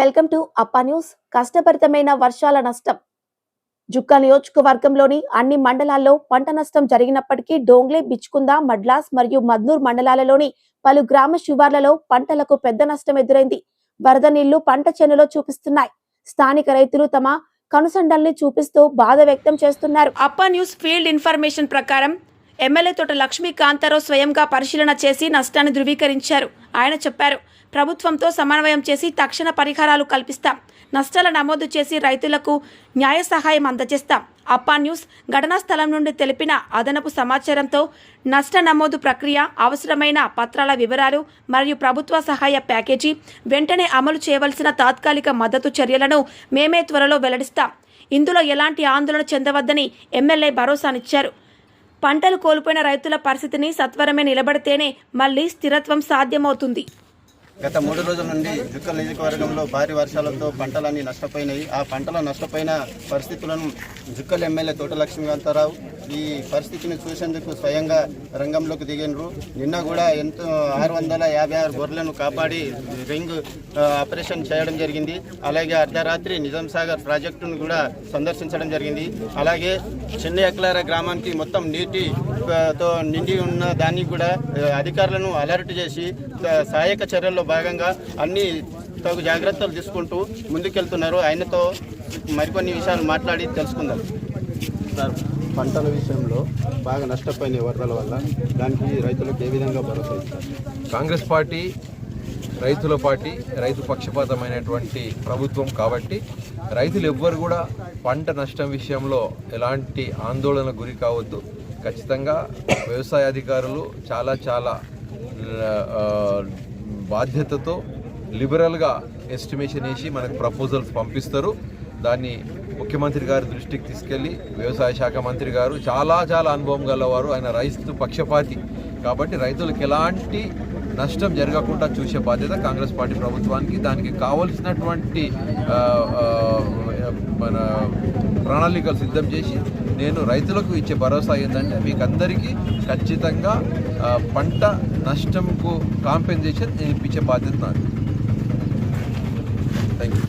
Welcome to Appa news. కష్టభరితమైన వర్షాల నష్టం. జుక్క నియోజకవర్గంలోని అన్ని మండలాల్లో పంట నష్టం జరిగినప్పటికీ డోంగ్లే బిచ్కుంద మడ్లాస్ మరియు మద్నూర్ మండలాలలోని పలు గ్రామ శివార్లలో పంటలకు పెద్ద నష్టం ఎదురైంది. వరద నీళ్ళు పంట చేనులో చూపిస్తున్నాయి. స్థానిక రైతులు తమ కనుసండల్ని చూపిస్తూ బాధ వ్యక్తం చేస్తున్నారు. అప్పా న్యూస్ ఫీల్డ్ ఇన్ఫర్మేషన్ ప్రకారం ఎమ్మెల్యే తోట లక్ష్మీకాంతారావు స్వయంగా పరిశీలన చేసి నష్టాన్ని ధృవీకరించారు. ఆయన చెప్పారు ప్రభుత్వంతో సమన్వయం చేసి తక్షణ పరిహారాలు కల్పిస్తాం. నష్టాల నమోదు చేసి రైతులకు న్యాయ సహాయం అందజేస్తాం. అప్పా న్యూస్ ఘటనా స్థలం నుండి తెలిపిన అదనపు సమాచారంతో నష్ట నమోదు ప్రక్రియ అవసరమైన పత్రాల వివరాలు మరియు ప్రభుత్వ సహాయ ప్యాకేజీ వెంటనే అమలు చేయవలసిన తాత్కాలిక మద్దతు చర్యలను మేమే త్వరలో వెల్లడిస్తాం. ఇందులో ఎలాంటి ఆందోళన చెందవద్దని ఎమ్మెల్యే భరోసానిచ్చారు. పంటలు కోల్పోయిన రైతుల పరిస్థితిని సత్వరమే నిలబడితేనే మళ్ళీ స్థిరత్వం సాధ్యమవుతుంది. గత మూడు రోజుల నుండి జుక్కల్ నియోజకవర్గంలో భారీ వర్షాలతో పంటలన్నీ నష్టపోయినాయి. ఆ పంటల నష్టపోయిన పరిస్థితులను జుక్కల్ ఎమ్మెల్యే తోట లక్ష్మీకాంతారావు ఈ పరిస్థితిని చూసేందుకు స్వయంగా రంగంలోకి దిగినరు. నిన్న కూడా ఎంతో ఆరు వందల యాభై ఆరు గొర్రెలను కాపాడి రింగ్ ఆపరేషన్ చేయడం జరిగింది. అలాగే అర్ధరాత్రి నిజాం సాగర్ ప్రాజెక్టును కూడా సందర్శించడం జరిగింది. అలాగే చిన్న ఎక్లార గ్రామానికి మొత్తం నీటి తో నిండి ఉన్న దాన్ని కూడా అధికారులను అలర్ట్ చేసి సహాయక చర్యల్లో భాగంగా అన్ని తగు జాగ్రత్తలు తీసుకుంటూ ముందుకెళ్తున్నారు. ఆయనతో మరికొన్ని విషయాలు మాట్లాడి తెలుసుకుందాం. సార్ పంటల విషయంలో బాగా నష్టపోయిన వరదల వల్ల దానికి రైతులకు ఏ విధంగా భరోసా ఇస్తారు? కాంగ్రెస్ పార్టీ రైతుల పార్టీ రైతు పక్షపాతమైనటువంటి ప్రభుత్వం కాబట్టి రైతులు ఎవ్వరు కూడా పంట నష్టం విషయంలో ఎలాంటి ఆందోళన గురి కావద్దు. ఖచ్చితంగా వ్యవసాయ అధికారులు చాలా చాలా బాధ్యతతో లిబరల్గా ఎస్టిమేషన్ వేసి మనకు ప్రపోజల్స్ పంపిస్తారు. దాన్ని ముఖ్యమంత్రి గారి దృష్టికి తీసుకెళ్ళి వ్యవసాయ శాఖ మంత్రి గారు చాలా చాలా అనుభవం గలవారు. ఆయన రైతు పక్షపాతి కాబట్టి రైతులకు ఎలాంటి నష్టం జరగకుండా చూసే బాధ్యత కాంగ్రెస్ పార్టీ ప్రభుత్వానికి. దానికి కావలసినటువంటి మన ప్రణాళికలు సిద్ధం చేసి నేను రైతులకు ఇచ్చే భరోసా ఏంటంటే మీకు అందరికీ ఖచ్చితంగా పంట నష్టంకు కాంపెన్సేషన్ నేను ఇప్పించే బాధ్యత థ్యాంక్ యూ